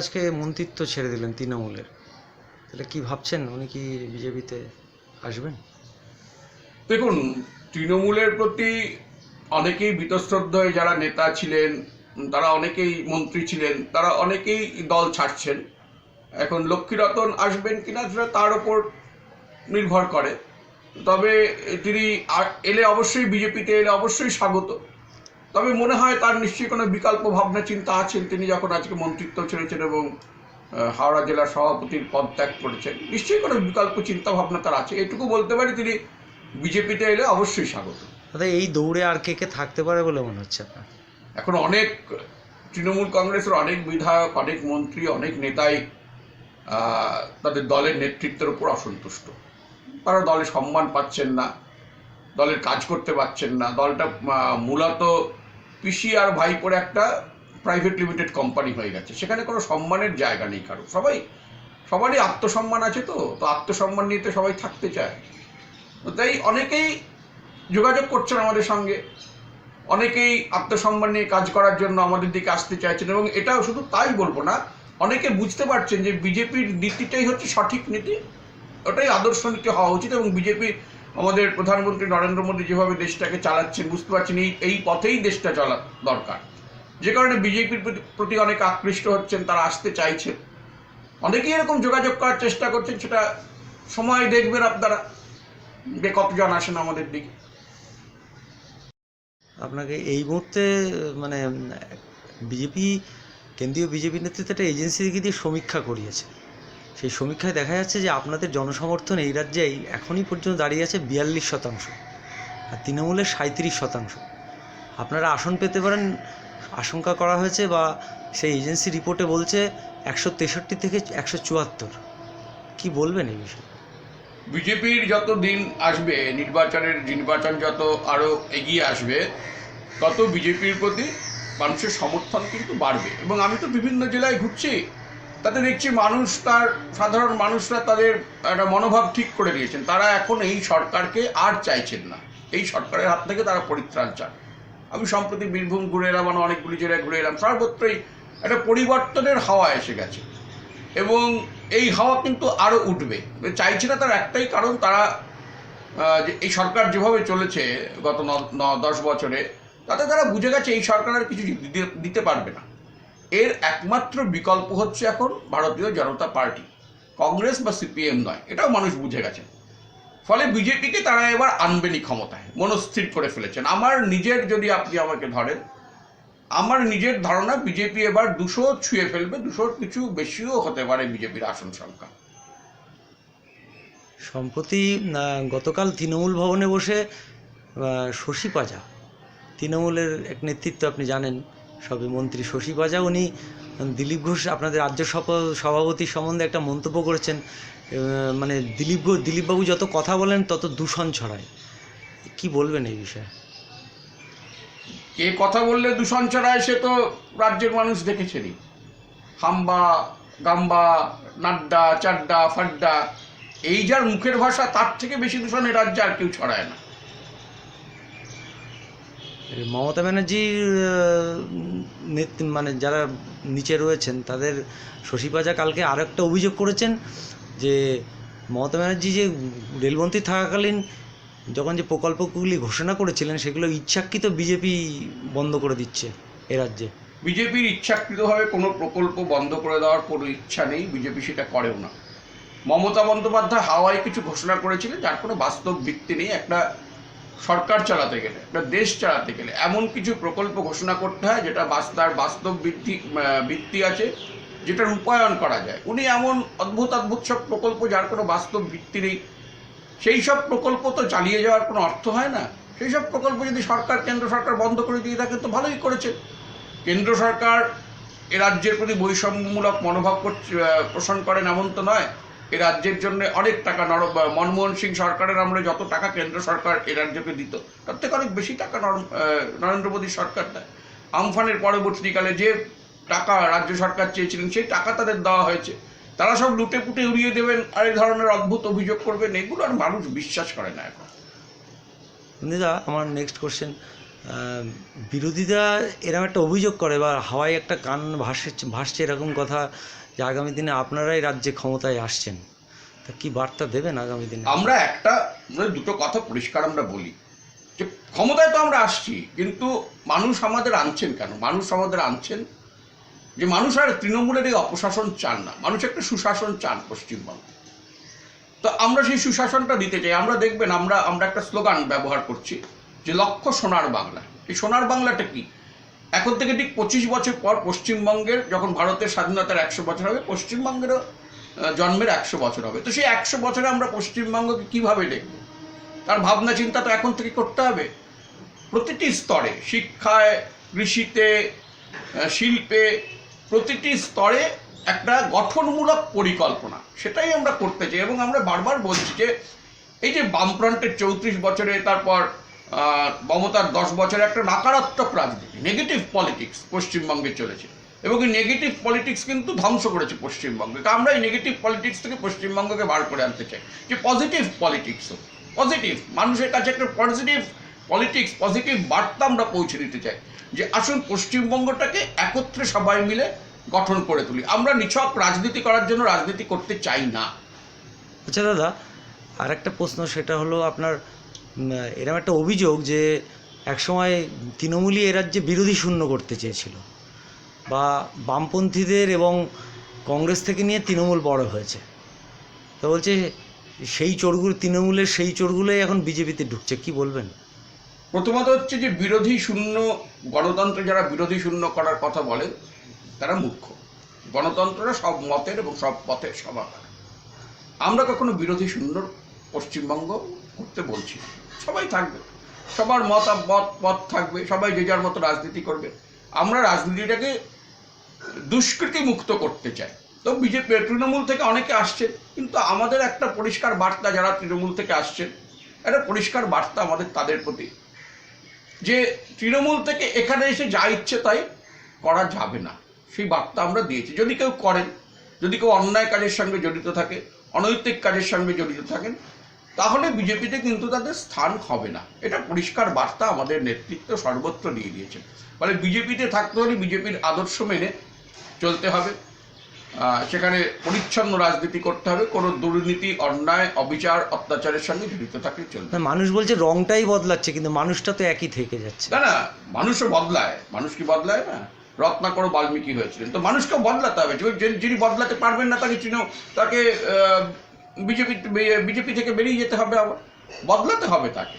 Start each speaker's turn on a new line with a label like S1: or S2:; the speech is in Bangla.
S1: আজকে মন্ত্রিত্ব ছেড়ে দিলেন তৃণমূলের। তাহলে কি ভাবছেন উনি কি বিজেপিতে আসবেন?
S2: দেখুন, তৃণমূলের প্রতি অনেকেই বীতশ্রদ্ধ হয়ে যারা নেতা ছিলেন, তারা অনেকেই মন্ত্রী ছিলেন, তারা অনেকেই দল ছাড়ছেন। এখন লক্ষ্মীরতন আসবেন কিনা সেটা তার ওপর নির্ভর করে। তবে তিনি এলে অবশ্যই বিজেপিতে এলে অবশ্যই স্বাগত। তবে মনে হয় তার নিশ্চয়ই কোনো বিকল্প ভাবনা চিন্তা আছেন তিনি যখন আজকে মন্ত্রিত্ব ছেড়েছেন এবং হাওড়া জেলার সভাপতির পদ ত্যাগ করেছেন। নিশ্চয়ই কোনো বিকল্প চিন্তা ভাবনা তার আছে। এটুকু বলতে পারি তিনি বিজেপিতে এলে অবশ্যই স্বাগত।
S1: দাদা এই দৌড়ে আর কে কে থাকতে পারে বলে মনে হচ্ছে আপনার?
S2: এখন অনেক তৃণমূল কংগ্রেসের অনেক বিধায়ক অনেক মন্ত্রী অনেক নেতাই তাদের দলের নেতৃত্বের উপর অসন্তুষ্ট। তারা দলে সম্মান পাচ্ছেন না দলের কাজ করতে পারছেন না। দলটা মূলত পিসি আর ভাইপোর একটা প্রাইভেট লিমিটেড কোম্পানি হয়ে গেছে। সেখানে কোনো সম্মানের জায়গা নেই কারও। সবাই, সবারই আত্মসম্মান আছে তো তো আত্মসম্মান নিয়ে তো সবাই থাকতে চায়। তো তাই অনেকেই যোগাযোগ করছেন আমাদের সঙ্গে। অনেকেই আত্মসম্মান নিয়ে কাজ করার জন্য আমাদের দিকে আসতে চাইছেন এবং এটাও শুধু তাই বলব না, অনেকে বুঝতে পারছেন যে বিজেপির নীতিটাই হচ্ছে সঠিক নীতি, ওটাই আদর্শ নীতি হওয়া উচিত এবং বিজেপি আমাদের প্রধানমন্ত্রী নরেন্দ্র মোদী যেভাবে দেশটাকে চালাচ্ছেন, বুঝতে পারছেন, এই এই পথেই দেশটা চলা দরকার। যে কারণে বিজেপির প্রতি- অনেক আকৃষ্ট হচ্ছেন, তারা আসতে চাইছেন। অনেকেই এরকম যোগাযোগ করার চেষ্টা করছেন, সেটা সময় দেখবেন আপনারা, যে কতজন আসেন আমাদের দিকে।
S1: আপনাকে এই মুহূর্তে মানে বিজেপি, কেন্দ্রীয় বিজেপি নেতৃত্বে একটা এজেন্সি দিয়ে সমীক্ষা করিয়েছে। সেই সমীক্ষায় দেখা যাচ্ছে যে আপনাদের জনসমর্থন এই রাজ্যে এই এখনই পর্যন্ত দাঁড়িয়ে আছে বিয়াল্লিশ শতাংশ আর তৃণমূলের সাঁত্রিশ শতাংশ। আপনারা আসন পেতে পারেন, আশঙ্কা করা হয়েছে বা সেই এজেন্সি রিপোর্টে বলছে একশো তেষট্টি থেকে একশো চুয়াত্তর। কী বলবেন এই বিষয়ে?
S2: বিজেপির যত দিন আসবে, নির্বাচনের নির্বাচন যত আরও এগিয়ে আসবে, তত বিজেপির প্রতি মানুষের সমর্থন কিন্তু বাড়বে। এবং আমি তো বিভিন্ন জেলায় ঘুরছি তাতে দেখছি মানুষ তার, সাধারণ মানুষরা তাদের একটা মনোভাব ঠিক করে দিয়েছেন। তারা এখন এই সরকারকে আর চাইছেন না। এই সরকারের হাত থেকে তারা পরিত্রাণ চান। আমি সম্প্রতি বীরভূম ঘুরে এলাম মানে অনেকগুলি জেলায় ঘুরে এলাম। সর্বত্রই একটা পরিবর্তনের হাওয়া এসে গেছে। এবং এই হাওয়া কিন্তু আরও উঠবে। চাইছে না তার একটাই কারণ, তারা যে এই সরকার যেভাবে চলেছে গত ন- দশ বছরে, তাতে তারা বুঝে গেছে এই সরকার আর কিছু দিতে পারবে না। এর একমাত্র বিকল্প হচ্ছে এখন ভারতীয় জনতা পার্টি। কংগ্রেস বা সিপিএম নয়, এটাও মানুষ বুঝে গেছেন ফলে বিজেপিকে তারা এবার আনবেনি ক্ষমতায়, মনস্থির করে ফেলেছেন। আমার নিজের যদি আপনি আমাকে ধরেন, আমার নিজের ধারণা বিজেপি এবার দুশো ছুঁয়ে ফেলবে দুশোর কিছু বেশিও হতে পারে বিজেপির আসন সংখ্যা।
S1: সম্প্রতি গতকাল তৃণমূল ভবনে বসে শশী পাজা, তৃণমূলের এক নেতৃত্ব আপনি জানেন সবে মন্ত্রী শশী পাজা উনি দিলীপ ঘোষ আপনাদের রাজ্য সভা- সভাপতি সম্বন্ধে একটা মন্তব্য করেছেন মানে দিলীপ ঘোষ দিলীপবাবু যত কথা বলেন তত দূষণ ছড়ায়। কি বলবেন এই বিষয়ে?
S2: কে কথা বললে দূষণ ছড়ায় সে তো রাজ্যের মানুষ দেখেছেনই। হাম্বা, গাম্বা, নাড্ডা, চাড্ডা, ফাড্ডা, এই যার মুখের ভাষা তার থেকে বেশি দূষণ এ রাজ্যে আর কেউ ছড়ায় না।
S1: মমতা ব্যানার্জির মানে যারা নিচে রয়েছেন, তাদের শশী পাজা কালকে আর একটা অভিযোগ করেছেন যে মমতা ব্যানার্জি যে রেলমন্ত্রী থাকাকালীন যখন যে প্রকল্পগুলি ঘোষণা করেছিলেন, সেগুলো ইচ্ছাকৃত বিজেপি বন্ধ করে দিচ্ছে এ রাজ্যে।
S2: বিজেপির ইচ্ছাকৃতভাবে কোনো প্রকল্প বন্ধ করে দেওয়ার কোনো ইচ্ছা নেই, বিজেপি সেটা করেও না। মমতা বন্দ্যোপাধ্যায় হাওয়ায় কিছু ঘোষণা করেছিলেন, যার কোনো বাস্তব ভিত্তি নেই। একটা সরকার চালাতে গেলে, একটা দেশ চালাতে গেলে, এমন কিছু প্রকল্প ঘোষণা করতে হয় যেটা তার বাস্তব ভিত্তি ভিত্তি আছে যেটা রূপায়ণ করা যায়। উনি এমন অদ্ভুত অদ্ভুত সব প্রকল্প যার কোনো বাস্তব ভিত্তি নেই। সেই সব প্রকল্প তো চালিয়ে যাওয়ার কোনো অর্থ হয় না। সেই সব প্রকল্প যদি সরকার, কেন্দ্র সরকার বন্ধ করে দিয়ে থাকে, তো ভালোই করেছে। কেন্দ্র সরকার এ রাজ্যের প্রতি বৈষম্যমূলক মনোভাব পোষণ করেন এমন তো নয়। এ রাজ্যের জন্য অনেক টাকা নর মনমোহন সিং সরকারের আমলে যত টাকা কেন্দ্র সরকার এ রাজ্যকে দিত, তার থেকে অনেক বেশি টাকা নরেন্দ্র মোদীর সরকার দেয়। আমফানের পরবর্তীকালে যে টাকা রাজ্য সরকার চেয়েছিলেন, সেই টাকা তাদের দেওয়া হয়েছে। তারা সব লুটে পুটে উড়িয়ে দেবেন আর এই ধরনের অদ্ভুত অভিযোগ করবেন, এগুলো আর মানুষ বিশ্বাস করে না এখন।
S1: দিদা আমার নেক্সট কোশ্চেন বিরোধীরা এরকম একটা অভিযোগ করে বা হাওয়ায় একটা কান ভাসে ভাসছে এরকম কথা যে আগামী দিনে আপনারাই রাজ্যে ক্ষমতায় আসছেন, তা কি বার্তা দেবেন আগামী দিনে?
S2: আমরা একটা মানে দুটো কথা পরিষ্কার আমরা বলি, যে ক্ষমতায় তো আমরা আসছি, কিন্তু মানুষ আমাদের আনছেন কেন? মানুষ আমাদের আনছেন যে মানুষ আর তৃণমূলের এই অপশাসন চান না। মানুষ একটা সুশাসন চান পশ্চিমবঙ্গে। তো আমরা সেই সুশাসনটা দিতে চাই। আমরা দেখবেন, আমরা আমরা একটা স্লোগান ব্যবহার করছি যে লক্ষ্য সোনার বাংলা। এই সোনার বাংলাটা কি? এখন থেকে ঠিক পঁচিশ বছর পর পশ্চিমবঙ্গের যখন ভারতের স্বাধীনতার একশো বছর হবে, পশ্চিমবঙ্গেরও জন্মের একশো বছর হবে। তো সেই একশো বছরে আমরা পশ্চিমবঙ্গকে কীভাবে দেখব? তার ভাবনা চিন্তা তো এখন থেকে করতে হবে। প্রতিটি স্তরে, শিক্ষায়, কৃষিতে শিল্পে, প্রতিটি স্তরে একটা গঠনমূলক পরিকল্পনা, সেটাই আমরা করতে চাই। এবং আমরা বারবার বলছি যে, এই যে বামফ্রন্টের চৌত্রিশ বছরে, তারপর মমতার দশ বছরে একটা নাকারাত্মক রাজনীতি নেগেটিভ পলিটিক্স পশ্চিমবঙ্গে চলেছে। এবং এই নেগেটিভ পলিটিক্স কিন্তু ধ্বংস করেছে পশ্চিমবঙ্গে। তা আমরা এই নেগেটিভ পলিটিক্স থেকে পশ্চিমবঙ্গকে বার করে আনতে চাই। যে পজিটিভ পলিটিক্স পজিটিভ মানুষের কাছে একটা পজিটিভ পলিটিক্স পজিটিভ বার্তা আমরা পৌঁছে দিতে চাই। যে আসুন পশ্চিমবঙ্গটাকে একত্রে সবাই মিলে গঠন করে তুলি। আমরা নিছক রাজনীতি করার জন্য রাজনীতি করতে চাই না।
S1: আচ্ছা দাদা আর একটা প্রশ্ন, সেটা হলো আপনার এরকম একটা অভিযোগ যে একসময় তৃণমূলই এ রাজ্যে বিরোধী শূন্য করতে চেয়েছিল বা বামপন্থীদের এবং কংগ্রেস থেকে নিয়ে তৃণমূল বড় হয়েছে। তো বলছে, সেই চোরগুলো, তৃণমূলের সেই চোরগুলোই এখন বিজেপিতে ঢুকছে, কি বলবেন?
S2: প্রথমত হচ্ছে যে বিরোধী শূন্য, গণতন্ত্র যারা বিরোধী শূন্য করার কথা বলে, তারা মূর্খ। গণতন্ত্ররা সব মতের এবং সব পথের সমাধান। আমরা কখনো বিরোধী শূন্য, পশ্চিমবঙ্গ করতে বলছি। সবাই থাকবে। সবার মত মত থাকবে। সবাই যে যার মতো রাজনীতি করবে। আমরা রাজনীতিটাকে দুষ্কৃতি মুক্ত করতে চাই। তো বিজেপি, তৃণমূল থেকে অনেকে আসছে, কিন্তু আমাদের একটা পরিষ্কার বার্তা যারা তৃণমূল থেকে আসছেন, একটা পরিষ্কার বার্তা আমাদের তাদের প্রতি। যে তৃণমূল থেকে এখানে এসে যা ইচ্ছে তাই করা যাবে না। সেই বার্তা আমরা দিয়েছি। যদি কেউ করেন, যদি কেউ অন্যায় কাজের সঙ্গে জড়িত থাকে, অনৈতিক কাজের সঙ্গে জড়িত থাকেন তাহলে বিজেপিতে কিন্তু তাদের স্থান হবে না। এটা পরিষ্কার বার্তা আমাদের নেতৃত্ব সর্বত্র দিয়ে দিয়েছেন। ফলে বিজেপিতে থাকতে হলে বিজেপির আদর্শ মেনে চলতে হবে। সেখানে পরিচ্ছন্ন রাজনীতি করতে হবে। কোনো দুর্নীতি অন্যায় অবিচার অত্যাচারের সঙ্গে জড়িত থাকলে চলবে
S1: মানুষ বলছে রংটাই বদলাচ্ছে কিন্তু মানুষটা তো একই থেকে যাচ্ছে।
S2: না না মানুষও বদলায়। মানুষ কি বদলায় না? রত্নাকর বাল্মীকি হয়েছিলেন। তো মানুষকে বদলাতে হবে। যিনি বদলাতে পারবেন না তাকে চিনো তাকে বিজেপি বিজেপি থেকে বেরিয়ে যেতে হবে আবার। বদলাতে হবে তাকে।